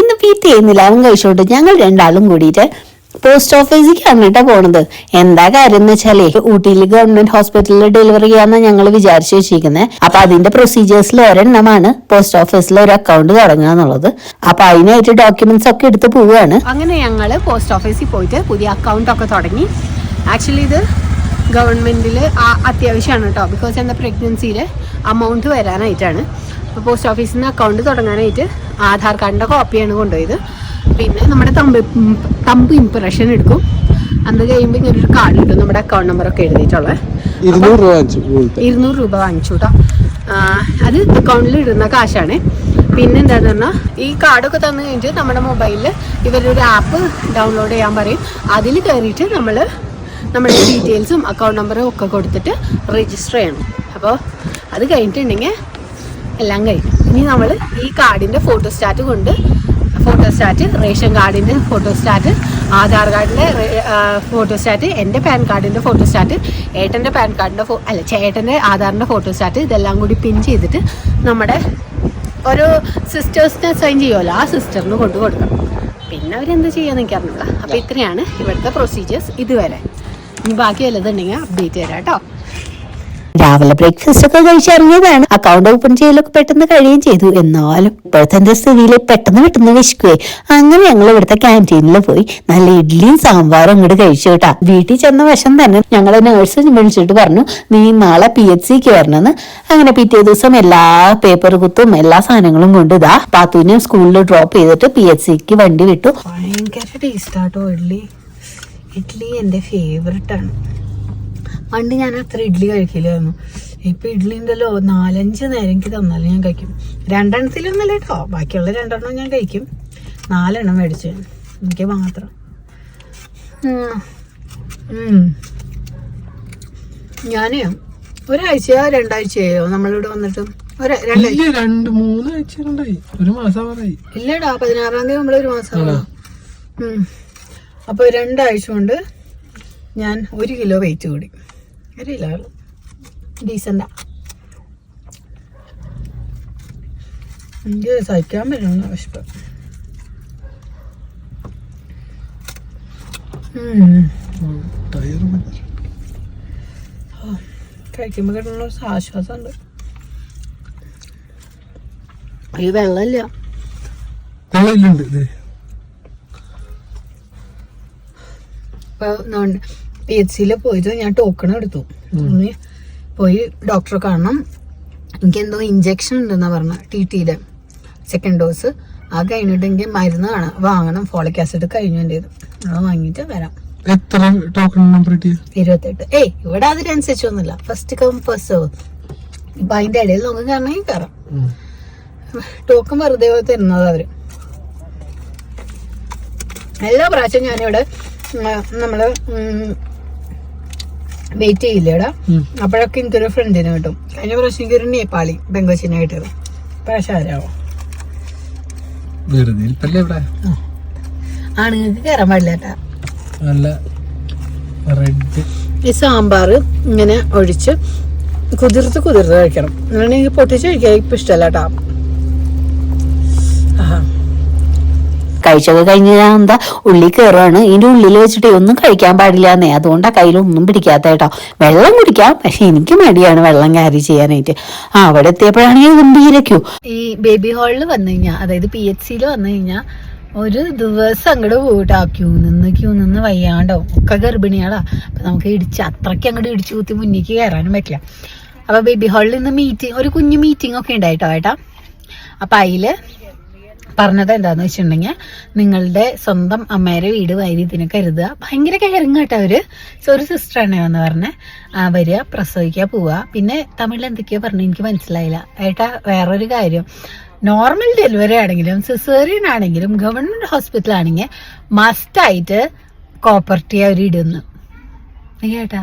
ഇന്ന് വെയിറ്റ് ചെയ്യുന്നില്ല. അവൻ കഴിച്ചോട്ട്. ഞങ്ങൾ രണ്ടാളും കൂടിയിട്ട് പോസ്റ്റ് ഓഫീസിലേക്കാണ് കേട്ടോ പോണത്. എന്താ കാര്യം എന്ന് വെച്ചാലേ ഊട്ടിയിൽ ഗവൺമെന്റ് ഹോസ്പിറ്റലിൽ ഡെലിവറി ചെയ്യാന്ന് ഞങ്ങൾ വിചാരിച്ചു വെച്ചിരിക്കുന്നത് അപ്പൊ അതിന്റെ പ്രൊസീജിയേഴ്സിൽ ഒരെണ്ണമാണ് പോസ്റ്റ് ഓഫീസിൽ ഒരു അക്കൗണ്ട് തുടങ്ങുക എന്നുള്ളത്. അപ്പൊ അതിനായിട്ട് ഡോക്യുമെന്റ്സ് ഒക്കെ എടുത്ത് പോവുകയാണ് അങ്ങനെ ഞങ്ങൾ പോസ്റ്റ് ഓഫീസിൽ പോയിട്ട് പുതിയ അക്കൗണ്ട് ഒക്കെ തുടങ്ങി. ആക്ച്വലി ഇത് ഗവൺമെന്റിൽ അത്യാവശ്യമാണ് കേട്ടോ ബിക്കോസ് എന്താ പ്രഗ്നൻസിയിൽ അമൗണ്ട് വരാനായിട്ടാണ്. അപ്പോൾ പോസ്റ്റ് ഓഫീസിൽ നിന്ന് അക്കൗണ്ട് തുടങ്ങാനായിട്ട് ആധാർ കാർഡിന്റെ കോപ്പിയാണ് കൊണ്ടുപോയത്. പിന്നെ നമ്മുടെ തമ്പ് തമ്പ് ഇംപ്രഷൻ എടുക്കും. അന്ന് കഴിയുമ്പോൾ ഇങ്ങനെ ഒരു കാർഡ് കിട്ടും. നമ്മുടെ അക്കൗണ്ട് നമ്പറൊക്കെ എഴുതിയിട്ടുള്ളത് ഇരുന്നൂറ് രൂപ ഇരുന്നൂറ് രൂപ വാങ്ങിച്ചു കേട്ടോ അത് അക്കൗണ്ടിൽ ഇടുന്ന കാശാണ്. പിന്നെ എന്താന്ന് പറഞ്ഞാൽ ഈ കാർഡൊക്കെ തന്നു കഴിഞ്ഞിട്ട് നമ്മുടെ മൊബൈലിൽ ഇവരൊരു ആപ്പ് ഡൗൺലോഡ് ചെയ്യാൻ പറയും. അതിൽ കയറിയിട്ട് നമ്മൾ നമ്മുടെ ഡീറ്റെയിൽസും അക്കൗണ്ട് നമ്പറും ഒക്കെ കൊടുത്തിട്ട് രജിസ്റ്റർ ചെയ്യണം. അപ്പോൾ അത് കഴിഞ്ഞിട്ടുണ്ടെങ്കിൽ എല്ലാം കഴിഞ്ഞു ഇനി നമ്മൾ ഈ കാർഡിന്റെ ഫോട്ടോസ്റ്റാറ്റ് കൊണ്ട് ഫോട്ടോ സ്റ്റാറ്റ് റേഷൻ കാർഡിന്റെ ഫോട്ടോസ്റ്റാറ്റ് ആധാർ കാർഡിന്റെ ഫോട്ടോസ്റ്റാറ്റ് എന്റെ പാൻ കാർഡിന്റെ ഫോട്ടോസ്റ്റാറ്റ് ഏട്ടന്റെ പാൻ കാർഡിന്റെ ഫോ അല്ല ചേട്ടന്റെ ആധാറിന്റെ ഫോട്ടോസ്റ്റാറ്റ് ഇതെല്ലാം കൂടി പിൻ ചെയ്തിട്ട് നമ്മുടെ ഒരു സിസ്റ്റേഴ്സിനെ സൈൻ ചെയ്യുമല്ലോ ആ സിസ്റ്ററിന് കൊണ്ടു കൊടുക്കണം. പിന്നെ അവരെന്ത് ചെയ്യാന്ന് എനിക്ക് അറിഞ്ഞൂടാ അപ്പോൾ ഇത്രയാണ് ഇവിടുത്തെ പ്രൊസീജിയേഴ്സ് ഇതുവരെ. ഇനി ബാക്കി വല്ലതുണ്ടെങ്കിൽ അപ്ഡേറ്റ് തരാം കേട്ടോ രാവിലെ ബ്രേക്ക്ഫാസ്റ്റ് ഒക്കെ കഴിച്ചിറങ്ങിയതാണ്. അക്കൗണ്ട് ഓപ്പൺ ചെയ്യലൊക്കെ പെട്ടെന്ന് കഴിയുകയും ചെയ്തു. എന്നാലും ഇപ്പോഴത്തെ എന്റെ സ്ഥിതിയിൽ പെട്ടെന്ന് പെട്ടെന്ന് വിശക്കുവേ. അങ്ങനെ ഞങ്ങൾ ഇവിടുത്തെ ക്യാന്റീനിൽ പോയി. നല്ല ഇഡ്ഡലിയും സാമ്പാറും അങ്ങോട്ട് കഴിച്ചു കേട്ടാ. വീട്ടിൽ ചെന്ന വശം തന്നെ ഞങ്ങളെ നേഴ്സ് വിളിച്ചിട്ട് പറഞ്ഞു നീ നാളെ പി എച്ച് സിക്ക് വരണമെന്ന് അങ്ങനെ പിറ്റേ ദിവസം എല്ലാ പേപ്പർ കുത്തും എല്ലാ സാധനങ്ങളും കൊണ്ട് ഇതാ പാത്തുവിനെ സ്കൂളിൽ ഡ്രോപ്പ് ചെയ്തിട്ട് പി എച്ച് സിക്ക് വണ്ടി വിട്ടു. ഭയങ്കര ടേസ്റ്റ് ആട്ടോ ഇഡ്ഡലി ഇഡ്ഡലി എന്റെ ഫേവററ്റ് ആണ്. പണ്ട് ഞാൻ അത്ര ഇഡ്ഡലി കഴിക്കില്ലായിരുന്നു. ഇപ്പൊ ഇഡ്ഡലി ഉണ്ടല്ലോ നാലഞ്ച് നേരം എനിക്ക് തന്നാലും ഞാൻ കഴിക്കും. രണ്ടെണ്ണത്തിലൊന്നല്ല കേട്ടോ. ബാക്കിയുള്ള രണ്ടെണ്ണം ഞാൻ കഴിക്കും. നാലെണ്ണം മേടിച്ച്. എനിക്ക് മാത്രം. ഞാൻ ഒരാഴ്ചയോ രണ്ടാഴ്ചയോ നമ്മളിവിടെ വന്നിട്ട് ഒരു രണ്ട് മൂന്ന് ആഴ്ച ഒരു മാസം പറയി ഇല്ലടാ പതിനാറാം തീയതി നമ്മളൊരു മാസം അപ്പോൾ രണ്ടാഴ്ച കൊണ്ട് ഞാൻ ഒരു കിലോ വെയിറ്റ് കൂടി. കിലോ ഡീസന്റാ എനിക്ക് സഹിക്കാൻ പറ്റുന്ന വിശപ്പ്. കഴിക്കുമ്പോൾ കിട്ടുന്ന ആശ്വാസമുണ്ട്. ഈ വെള്ളമില്ല. വെള്ളമില്ലുണ്ട് ഇത്. പി എച്ച് സിയിൽ പോയിട്ട് ഞാൻ ടോക്കൺ എടുത്തു. പോയി ഡോക്ടറെ കാണണം. എനിക്ക് എന്തോ ഇഞ്ചെക്ഷൻ ഉണ്ടെന്നാ പറഞ്ഞ ടി ടിയുടെ സെക്കൻഡ് ഡോസ് ആ കഴിഞ്ഞിട്ടെങ്കിൽ മരുന്ന് കാണാം. വാങ്ങണം. ഫോളിക് ആസിഡ് കഴിഞ്ഞു എന്റെ അത് വാങ്ങിയിട്ട് വരാം. എത്ര ടോക്കൺ നമ്പർ ഇരുപത്തെട്ട്. ഏയ് ഇവിടെ അതിനനുസരിച്ചൊന്നുമില്ല. ഫസ്റ്റ് കം ഫസ്റ്റ് സെർവ് ഇപ്പൊ അതിന്റെ ഇടയിൽ നമുക്ക് കയറണമെങ്കിൽ കയറാം ടോക്കൺ വെറുതെ തരുന്നത് അവർ. എല്ലാ പ്രാവശ്യവും ഞാനിവിടെ നമ്മൾ വെയിറ്റ് ചെയ്യില്ലേടാ. അപ്പോഴൊക്കെ എനിക്കൊരു ഫ്രണ്ടിനെ കിട്ടും. കഴിഞ്ഞ പ്രാവശ്യം എനിക്കൊരു നേപ്പാളി ബംഗോച്ചിനെ കിട്ടിയത്. പ്രാവശ്യം ആരാവോ? വെറുതെ ഇരിപ്പല്ലേ ഇവിടെ? ആണുങ്ങൾക്ക് കയറാൻ പാടില്ല നല്ല റെഡ് ഈ സാമ്പാർ ഇങ്ങനെ ഒഴിച്ച് കുതിർത്ത് കുതിർത്ത് കഴിക്കണം. എനിക്ക് പൊട്ടിച്ച് കഴിക്കാൻ ഇപ്പം ഇഷ്ടമല്ല കേട്ടോ. ആഹാ. കഴിച്ചൊക്കെ കഴിഞ്ഞ് ഞാൻ എന്താ ഉള്ളി കയറുകയാണ് ഇതിന്റെ ഉള്ളിൽ വെച്ചിട്ട് ഒന്നും കഴിക്കാൻ പാടില്ല എന്നേ. അതുകൊണ്ടാ കയ്യിലൊന്നും പിടിക്കാത്ത കേട്ടോ. വെള്ളം കുടിക്കാം പക്ഷെ എനിക്ക് മടിയാണ് വെള്ളം ക്യാരി ചെയ്യാനായിട്ട്. ആ അവിടെ എത്തിയപ്പോഴാണെങ്കിൽ ഗംഭീരക്കൂ ഈ ബേബി ഹാളിൽ വന്നു കഴിഞ്ഞാൽ അതായത് പി എച്ച് സിയിൽ വന്നു കഴിഞ്ഞാൽ ഒരു ദിവസം അങ്ങോട്ട് പോയിട്ടാ ക്യൂ നിന്ന് ക്യൂ നിന്ന് വയ്യാണ്ടോ ഒക്കെ ഗർഭിണികളാ. അപ്പൊ നമുക്ക് ഇടിച്ച് അത്രയ്ക്ക് അങ്ങോട്ട് ഇടിച്ചു കുത്തി മുന്നിലേക്ക് കയറാനും പറ്റില്ല. അപ്പൊ ബേബി ഹാളിൽ നിന്ന് മീറ്റിംഗ് ഒരു കുഞ്ഞു മീറ്റിംഗ് ഒക്കെ ഉണ്ടായിട്ടോ ഏട്ടാ. അപ്പൊ അതിൽ പറഞ്ഞത് എന്താന്ന് വെച്ചിട്ടുണ്ടെങ്കിൽ നിങ്ങളുടെ സ്വന്തം അമ്മേരെ വീട് വരി ഇതിനെ കരുതുക. ഭയങ്കര കെയറിങ് അവർ. സോ ഒരു സിസ്റ്ററാണ് എന്ന് പറഞ്ഞ്. വരിക പ്രസവിക്കുക പോവുക പിന്നെ തമിഴിൽ എന്തൊക്കെയോ പറഞ്ഞു എനിക്ക് മനസ്സിലായില്ല. ഏട്ടാ വേറൊരു കാര്യം. നോർമൽ ഡെലിവറി ആണെങ്കിലും സിസേറിയൻ ആണെങ്കിലും ഗവൺമെന്റ് ഹോസ്പിറ്റൽ ആണെങ്കിൽ മസ്റ്റായിട്ട് കോപ്പർട്ടി അവർ ഇടുന്നു. കേട്ടാ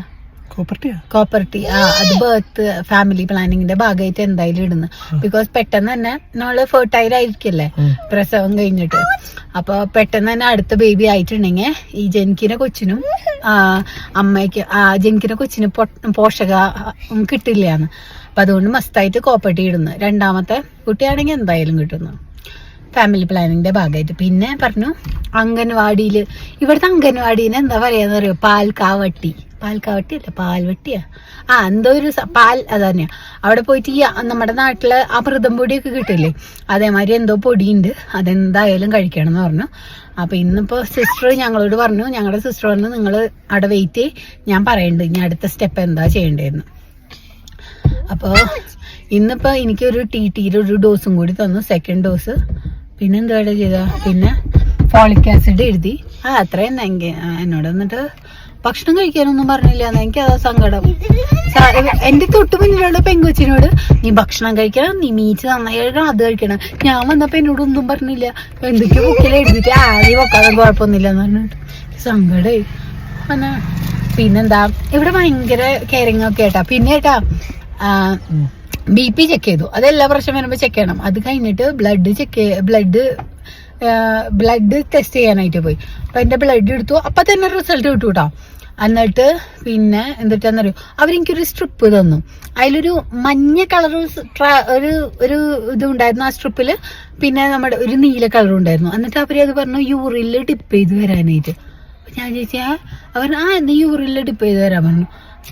കോപ്പർട്ടി ആ? അത് ബർത്ത് ഫാമിലി പ്ലാനിങ്ങിന്റെ ഭാഗമായിട്ട് എന്തായാലും ഇടുന്നു. ബിക്കോസ് പെട്ടെന്ന് തന്നെ നമ്മൾ ഫെർട്ടൈൽ ആയിരിക്കല്ലേ? പ്രസവം കഴിഞ്ഞിട്ട്. അപ്പൊ പെട്ടെന്ന് തന്നെ അടുത്ത ബേബി ആയിട്ടുണ്ടെങ്കിൽ ഈ ജനിക്കുന്ന കൊച്ചിനും ആ, അമ്മയ്ക്ക് ആ ജനിക്കുന്ന കൊച്ചിന് പോഷക കിട്ടില്ല കിട്ടില്ലാന്ന്. അപ്പൊ അതുകൊണ്ട് മസ്തായിട്ട് കോപ്പർട്ടി ഇടുന്നു. രണ്ടാമത്തെ കുട്ടിയാണെങ്കിൽ എന്തായാലും കിട്ടുന്നു. ഫാമിലി പ്ലാനിങ്ങിന്റെ ഭാഗമായിട്ട്. പിന്നെ പറഞ്ഞു അംഗൻവാടിയിൽ ഇവിടുത്തെ അംഗൻവാടീനെ എന്താ പറയാന്ന് അറിയോ? പാൽക്കാവട്ടി പാൽക്കാവട്ടി. അല്ല പാൽവട്ടിയാ ആ എന്തോ ഒരു പാൽ അത് തന്നെയാ. അവിടെ പോയിട്ട് ഈ നമ്മുടെ നാട്ടിലെ മൃതം പൊടിയൊക്കെ കിട്ടില്ലേ? അതേമാതിരി എന്തോ പൊടിയുണ്ട്. അതെന്തായാലും കഴിക്കണം എന്ന് പറഞ്ഞു. അപ്പൊ ഇന്നിപ്പോ സിസ്റ്റർ ഞങ്ങളോട് പറഞ്ഞു ഞങ്ങളുടെ സിസ്റ്റർ പറഞ്ഞു നിങ്ങൾ അവിടെ വെയിറ്റ് ചെയ്യ്. ഞാൻ പറയുന്നുണ്ട് ഇനി അടുത്ത സ്റ്റെപ്പ് എന്താ ചെയ്യേണ്ടതെന്ന്. അപ്പോൾ ഇന്നിപ്പോ എനിക്കൊരു ടി ടിയുടെ ഒരു ഡോസും കൂടി തന്നു സെക്കൻഡ് ഡോസ് പിന്നെ എന്താ ചെയ്ത? പിന്നെ ഫോളിക് ആസിഡ് എഴുതി. ആ അത്രയും എന്നോട് എന്നിട്ട് ഭക്ഷണം കഴിക്കാനൊന്നും പറഞ്ഞില്ല എന്ന് എനിക്ക് അതാ സങ്കടം. എന്റെ തൊട്ട് മുന്നിലുള്ള പെങ്കൊച്ചിനോട് നീ ഭക്ഷണം കഴിക്കണം നീ മീറ്റ് നന്നായി കഴിക്കണം അത് കഴിക്കണം. ഞാൻ വന്നപ്പോ എന്നോട് ഒന്നും പറഞ്ഞില്ല. എന്തൊക്കെയോ ബുക്കിൽ എഴുതിട്ട് ആ നീ വെക്കാതെ കുഴപ്പമൊന്നുമില്ല എന്ന് പറഞ്ഞിട്ട് സങ്കടേ അന്ന പിന്നെന്താ ഇവിടെ ഭയങ്കര കെയറിങ് ഒക്കെ ഏട്ടാ പിന്നെ ഏട്ടാ ബി പി ചെക്ക് ചെയ്തു. അതെല്ലാ പ്രാവശ്യം വരുമ്പോൾ ചെക്ക് ചെയ്യണം. അത് കഴിഞ്ഞിട്ട് blood check blood blood test ചെയ്യാനായിട്ട് പോയി. അപ്പൊ എന്റെ ബ്ലഡ് എടുത്തു. അപ്പൊ തന്നെ റിസൾട്ട് കിട്ടു കേട്ടോ എന്നിട്ട് പിന്നെ എന്തിട്ടാന്നറിയോ? അവരെനിക്കൊരു സ്ട്രിപ്പ് തന്നു. അതിലൊരു മഞ്ഞ കളർ ഒരു ഒരു ഇത് ഉണ്ടായിരുന്നു ആ സ്ട്രിപ്പിൽ പിന്നെ നമ്മുടെ ഒരു നീല കളർ ഉണ്ടായിരുന്നു. എന്നിട്ട് അത് പറഞ്ഞു യൂറിനിൽ ഡിപ്പ് ചെയ്ത് വരാനായിട്ട്. ഞാൻ ചോദിച്ചാ അവർ ആ നീ യൂറിനിൽ ഡിപ്പ് ചെയ്ത് വരാൻ പറഞ്ഞു.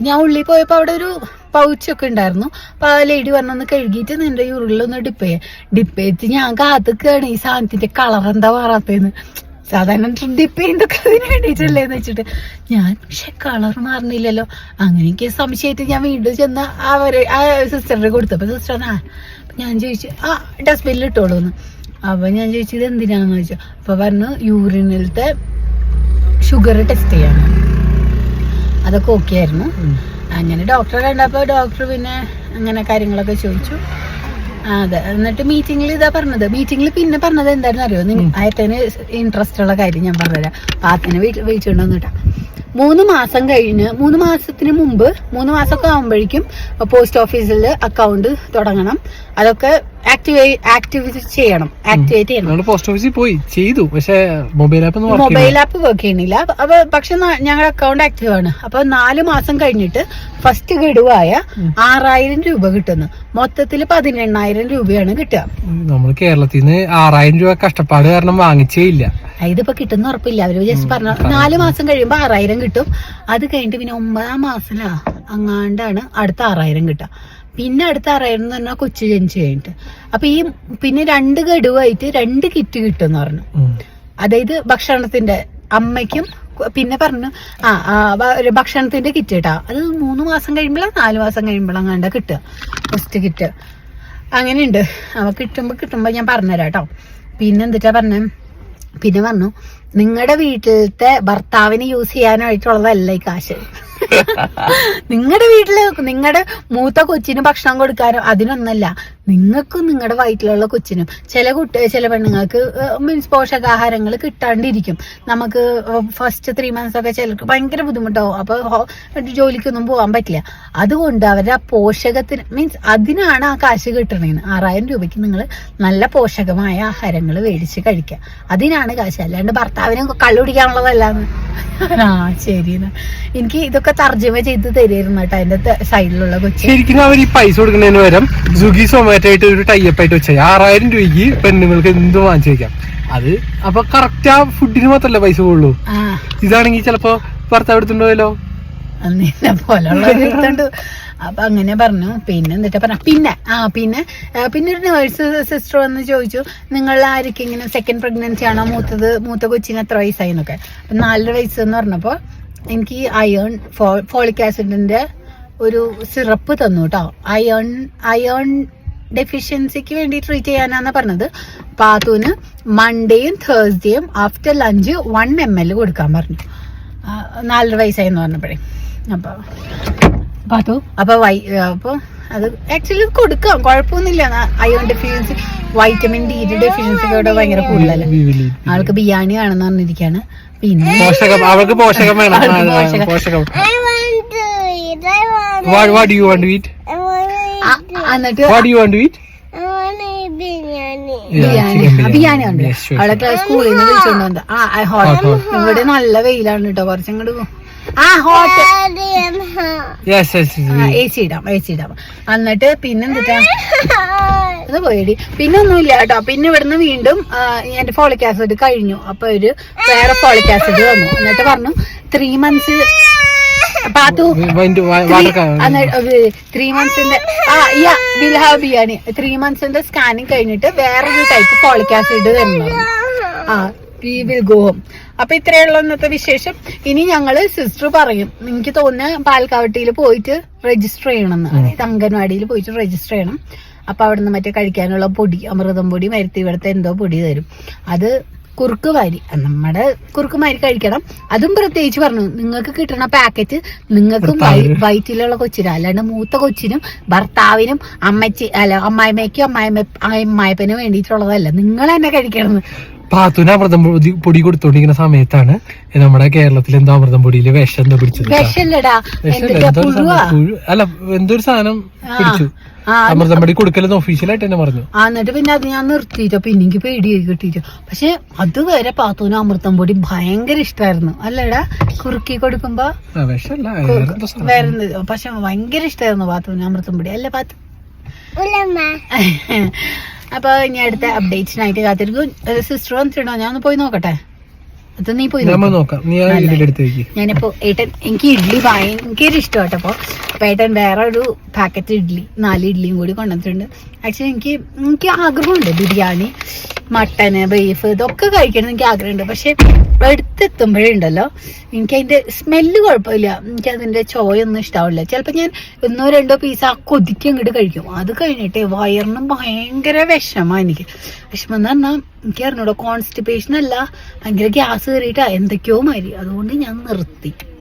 ഞാൻ ഉള്ളിൽ പോയപ്പോൾ അവിടെ ഒരു പൗച്ചൊക്കെ ഉണ്ടായിരുന്നു. അപ്പൊ ആ ലേഡി പറഞ്ഞൊന്ന് കഴുകിയിട്ട് നിന്റെ യൂറിനിൽ ഒന്ന് ഡിപ്പ് ചെയ്യാം. ഡിപ്പ് ചെയ്തിട്ട് ഞാൻ കാത്തുക്കാണ് ഈ സാധനത്തിന്റെ കളർ എന്താ മാറാത്തതെന്ന്. സാധാരണ ഡിപ്പ് ചെയ്യുന്നതൊക്കെ അതിന് വേണ്ടിയിട്ടല്ലേ എന്ന് വെച്ചിട്ട്. ഞാൻ പക്ഷെ കളർ മാറുന്നില്ലല്ലോ അങ്ങനെ എനിക്ക് സംശയമായിട്ട് ഞാൻ വീണ്ടും ചെന്ന് അവരെ ആ സിസ്റ്ററിനെ കൊടുത്തു. അപ്പൊ സിസ്റ്റർ ആ ഞാൻ ചോദിച്ചു ആ ഡസ്റ്റ്ബിനിൽ ഇട്ടോളൂ എന്ന്. ഞാൻ ചോദിച്ചു ഇത് എന്തിനാണെന്ന് ചോദിച്ചു. അപ്പൊ പറഞ്ഞു യൂറിനിലത്തെ ഷുഗർ ടെസ്റ്റ് ചെയ്യാണ്. അതൊക്കെ ഓക്കെ ആയിരുന്നു. അങ്ങനെ ഡോക്ടറെ കണ്ടപ്പോൾ ഡോക്ടർ പിന്നെ അങ്ങനെ കാര്യങ്ങളൊക്കെ ചോദിച്ചു. അതെ. എന്നിട്ട് മീറ്റിംഗിൽ ഇതാ പറഞ്ഞത്. മീറ്റിംഗിൽ പിന്നെ പറഞ്ഞത് എന്തായിരുന്നു അറിയോ അയത്തന് ഇൻട്രസ്റ്റ് ഉള്ള കാര്യം ഞാൻ പറഞ്ഞുതരാം. പാത്തിനെ വീട്ടിൽ വിളിച്ചുകൊണ്ട് വന്നിട്ടാ. മൂന്ന് മാസം കഴിഞ്ഞ് മൂന്ന് മാസത്തിന് മുമ്പ് മൂന്ന് മാസമൊക്കെ ആകുമ്പോഴേക്കും പോസ്റ്റ് ഓഫീസിൽ അക്കൗണ്ട് തുടങ്ങണം. അതൊക്കെ ആക്ടിവേറ്റ് ആക്ടിവേറ്റ് ചെയ്യണം. ആക്ടിവേറ്റ് ചെയ്യണം. പോസ്റ്റ് ഓഫീസിൽ പോയി. ചെയ്തു. പക്ഷേ mobile app mobile app work ചെയ്യണില്ല അപ്പൊ പക്ഷെ ഞങ്ങളുടെ അക്കൗണ്ട് ആക്റ്റീവ് ആണ്. അപ്പൊ നാല് മാസം കഴിഞ്ഞിട്ട് ഫസ്റ്റ് ഗഡുവായ ആറായിരം രൂപ കിട്ടുന്നു. മൊത്തത്തിൽ പതിനെണ്ണായിരം രൂപയാണ് കിട്ടുക. നമ്മൾ കേരളത്തിൽ നിന്ന് ആറായിരം രൂപ കഷ്ടപ്പാട് കാരണം വാങ്ങിച്ചേ ഇല്ല. ഇതിപ്പോ കിട്ടുന്ന ഉറപ്പില്ല. അവർ ജസ്റ്റ് പറഞ്ഞു. നാല് മാസം കഴിയുമ്പോ ആറായിരം കിട്ടും. അത് കഴിഞ്ഞിട്ട് പിന്നെ ഒമ്പതാം മാസത്തിലാ അങ്ങാണ്ടാണ് അടുത്ത ആറായിരം കിട്ടുക. പിന്നെ അടുത്ത ആറായിരം എന്ന് പറഞ്ഞാൽ കൊച്ചു ജനിച്ചു കഴിഞ്ഞിട്ട്. അപ്പൊ ഈ പിന്നെ രണ്ട് ഗഡുവായിട്ട് രണ്ട് കിറ്റ് കിട്ടും എന്ന് പറഞ്ഞു അതായത് ഭക്ഷണത്തിന്റെ അമ്മയ്ക്കും പിന്നെ പറഞ്ഞു ആ ഭക്ഷണത്തിന്റെ കിറ്റ് കിട്ടാ. അത് മൂന്ന് മാസം കഴിയുമ്പോഴാ നാല് മാസം കഴിയുമ്പോഴാണ് കണ്ട കിട്ടുക. ഫസ്റ്റ് കിറ്റ് അങ്ങനെയുണ്ട്. അവ കിട്ടുമ്പോ കിട്ടുമ്പോ ഞാൻ പറഞ്ഞുതരാം കേട്ടോ പിന്നെ എന്തിട്ടാ പറഞ്ഞ? പിന്നെ പറഞ്ഞു നിങ്ങളുടെ വീട്ടിലത്തെ ഭർത്താവിന് യൂസ് ചെയ്യാനായിട്ടുള്ളതല്ല ഈ കാശ്. നിങ്ങളുടെ വീട്ടിലെ നിങ്ങളുടെ മൂത്ത കൊച്ചിന് ഭക്ഷണം കൊടുക്കാനും അതിനൊന്നല്ല. നിങ്ങൾക്കും നിങ്ങളുടെ വയറ്റിലുള്ള കൊച്ചിനും ചില കുട്ടി ചില പെണ്ണുങ്ങൾക്ക് മീൻസ് പോഷകാഹാരങ്ങൾ കിട്ടാണ്ടിരിക്കും. നമുക്ക് ഫസ്റ്റ് ത്രീ മന്ത്സ് ഒക്കെ ചിലർക്ക് ഭയങ്കര ബുദ്ധിമുട്ടാവും. അപ്പൊ ജോലിക്കൊന്നും പോകാൻ പറ്റില്ല. അതുകൊണ്ട് അവരുടെ പോഷകത്തിന് മീൻസ് അതിനാണ് ആ കാശ് കിട്ടണേന്ന്. ആറായിരം രൂപയ്ക്ക് നിങ്ങൾ നല്ല പോഷകമായ ആഹാരങ്ങൾ മേടിച്ച് കഴിക്കുക അതിനാണ് കാശ്. അല്ലാണ്ട് ഭർത്താവിനെ കള്ളു കുടിക്കാനുള്ളതല്ലാന്ന്. ആ ശരി. എനിക്ക് ഇതൊക്കെ തർജമ ചെയ്ത് തരുമായിരുന്നു കേട്ടോ അതിന്റെ സൈഡിലുള്ള കൊച്ചി. ശരിക്കും അവർ ഈ പൈസ കൊടുക്കുന്നതിന് പകരം സുഗി സൊമാറ്റോ ആയിട്ട് ഒരു ടൈപ്പ് ആയിട്ട് വെച്ചാൽ ആറായിരം രൂപയ്ക്ക് പെണ്ണുങ്ങൾക്ക് എന്ത് വാങ്ങിച്ചു വെക്കാം? അത് അപ്പൊ കറക്റ്റ് ആ ഫുഡിന് മാത്രല്ല പൈസ പോകുള്ളൂ ഇതാണെങ്കിൽ ചിലപ്പോ ഭർത്താവ് എടുത്തിട്ടുണ്ടോ അപ്പൊ അങ്ങനെ പറഞ്ഞു. പിന്നെ എന്നിട്ട് പറഞ്ഞു. പിന്നെ ആ പിന്നെ പിന്നെ ഒരു നേഴ്സ് സിസ്റ്റർ വന്ന് ചോദിച്ചു നിങ്ങൾ ആർക്കെങ്കിലും സെക്കൻഡ് പ്രഗ്നൻസി ആണോ? മൂത്തത് മൂത്ത കൊച്ചിന് എത്ര വയസ്സായി? എന്നൊക്കെ. അപ്പൊ നാലര വയസ്സ് എന്ന് പറഞ്ഞപ്പോൾ എനിക്ക് അയേൺ ഫോളിക് ആസിഡിന്റെ ഒരു സിറപ്പ് തന്നു കേട്ടോ അയൺ അയേൺ ഡെഫിഷ്യൻസിക്ക് വേണ്ടി ട്രീറ്റ് ചെയ്യാനാണ് പറഞ്ഞത്. പാത്തൂന് മൺഡേയും തേഴ്സ്ഡേയും after lunch one M L കൊടുക്കാൻ പറഞ്ഞു. നാലര വയസ്സായി എന്ന് പറഞ്ഞപ്പോഴേ. അപ്പൊ പാത്തു അപ്പൊ വൈ അപ്പൊ അത് ആക്ച്വലി കൊടുക്കാം കുഴപ്പമൊന്നുമില്ല. അയോൺ ഡെഫിഷ്യൻസി വൈറ്റമിൻ ഡിയുടെ ഡെഫിഷ്യൻസി ഇവിടെ ഭയങ്കര കൂടുതലല്ലേ? ആൾക്ക് ബിരിയാണി ആണെന്ന് പറഞ്ഞിരിക്കാണ്. പിന്നെ പോഷകം അവൾക്ക് പോഷകം വേണം. പോഷകം. പോഷകം. I want to want. to eat. എന്നിട്ട് want to eat? Biryani. Biryani. ഉണ്ട്. അവളെ സ്കൂളിൽ നിന്ന് വിളിച്ചോണ്ട് വന്നത് ആ ഹോട്ടൽ. ഇവിടെ നല്ല വെയിലാണ് കേട്ടോ. കുറച്ചും കൂടി ആ ഹോട്ട് യെസ് യെസ് സി ഇടാം സി ഇടാം. എന്നിട്ട് പിന്നെന്താ അത് പോയിടി പിന്നെ ഒന്നുമില്ല കേട്ടോ. പിന്നെ ഇവിടുന്ന് വീണ്ടും എന്റെ ഫോളിക് ആസിഡ് കഴിഞ്ഞു. അപ്പൊ ഒരു വേറെ ഫോളിക് ആസിഡ് വന്നു. എന്നിട്ട് പറഞ്ഞു ത്രീ മന്ത്സ് പാത്തു. ത്രീ മന്ത്സിന്റെ ആ ya will have been three മന്ത്സിന്റെ scanning കഴിഞ്ഞിട്ട് വേറൊരു ടൈപ്പ് ഫോളിക് ആസിഡ് തരുന്നു ആ വി വിൽ ഗോ ഹോം അപ്പൊ ഇത്രയുള്ള ഇന്നത്തെ വിശേഷം. ഇനി ഞങ്ങൾ സിസ്റ്റർ പറയും. എനിക്ക് തോന്നുന്ന പാൽക്കാവട്ടിയിൽ പോയിട്ട് രജിസ്റ്റർ ചെയ്യണമെന്ന്. അതായത് അംഗൻവാടിയിൽ പോയിട്ട് രജിസ്റ്റർ ചെയ്യണം. അപ്പൊ അവിടുന്ന് മറ്റേ കഴിക്കാനുള്ള പൊടി അമൃതം പൊടി മരുത്തി ഇവിടുത്തെ എന്തോ പൊടി തരും. അത് കുറുക്ക് വാരി. നമ്മുടെ കുറുക്ക് മാരി കഴിക്കണം. അതും പ്രത്യേകിച്ച് പറഞ്ഞു. നിങ്ങൾക്ക് കിട്ടണ പാക്കറ്റ് നിങ്ങൾക്കും വയ- വയറ്റിലുള്ള കൊച്ചിനും അല്ലാണ്ട് മൂത്ത കൊച്ചിനും ഭർത്താവിനും അമ്മച്ചി അല്ല അമ്മായിമ്മയ്ക്കും അമ്മായിമ്മ അമ്മായിപ്പനും വേണ്ടിയിട്ടുള്ളതല്ല. നിങ്ങൾ തന്നെ കഴിക്കണം. പാത്തുന് അമൃതം പൊടി- പൊടി കൊടുത്തോണ്ടിരിക്കുന്ന സമയത്താണ് നമ്മുടെ കേരളത്തിൽ എന്തോ അമൃതം പൊടിയിൽ വിഷം എന്തോ പിടിച്ചത്. വിഷല്ലടാ എന്തോ ഒരു സാധനം, അല്ല എന്തൊരു സാധനം പിടിച്ചു. അമൃതം പൊടി കൊടുക്കലെന്ന് ഒഫീഷ്യലായിട്ട് തന്നെ പറഞ്ഞു. എന്നിട്ട് പിന്നെ അത് ഞാൻ നിർത്തിയിട്ടോ. പിന്നെ എനിക്ക് പേടിയായി കിട്ടിയിട്ടോ. പക്ഷെ അതുവരെ പാത്തൂന് അമൃതം പൊടി ഭയങ്കര ഇഷ്ടമായിരുന്നു അല്ലടാ? കുറുക്കി കൊടുക്കുമ്പോ? പക്ഷെ ഭയങ്കര ഇഷ്ടമായിരുന്നു പാത്തൂന് അമൃതം പൊടി. അല്ലേ പാത്തു? അപ്പൊ ഇനി അടുത്ത അപ്ഡേറ്റിനായിട്ട് കാത്തിരിക്കും. സിസ്റ്റർ വന്നിട്ടുണ്ടോ? ഞാൻ ഒന്ന് പോയി നോക്കട്ടെ. അത് നീ പോയി ഞാനിപ്പോ ഏട്ടൻ എനിക്ക് ഇഡ്ഡലി ഭയങ്കര ഇഷ്ടമാട്ടോ അപ്പൊ. അപ്പോൾ ഏട്ടൻ വേറെ ഒരു പാക്കറ്റ് ഇഡ്ഡലി നാല് ഇഡ്ഡലിയും കൂടി കൊണ്ടുവന്നിട്ടുണ്ട്. ആക്ച്വലി എനിക്ക് എനിക്ക് ആഗ്രഹമുണ്ട് ബിരിയാണി. മട്ടന് ബീഫ് ഇതൊക്കെ കഴിക്കണം എനിക്ക് ആഗ്രഹമുണ്ട്. പക്ഷെ എടുത്തെത്തുമ്പോഴുണ്ടല്ലോ എനിക്ക് അതിന്റെ സ്മെല്ല് കുഴപ്പമില്ല. എനിക്ക് അതിന്റെ ചോയൊന്നും ഇഷ്ടാവില്ല. ചിലപ്പോൾ ഞാൻ ഒന്നോ രണ്ടോ പീസ് ആ കൊതിക്ക് അങ്ങോട്ട് കഴിക്കും. അത് കഴിഞ്ഞിട്ട് വയറിനും ഭയങ്കര വിഷമാണ് എനിക്ക്. വിഷമം എന്ന് പറഞ്ഞാൽ എനിക്ക് അറിഞ്ഞൂടോ കോൺസ്റ്റിപ്പേഷൻ അല്ല ഭയങ്കര ഗ്യാസ് കയറിയിട്ടാ എന്തൊക്കെയോ മാതിരി. അതുകൊണ്ട് ഞാൻ നിർത്തി.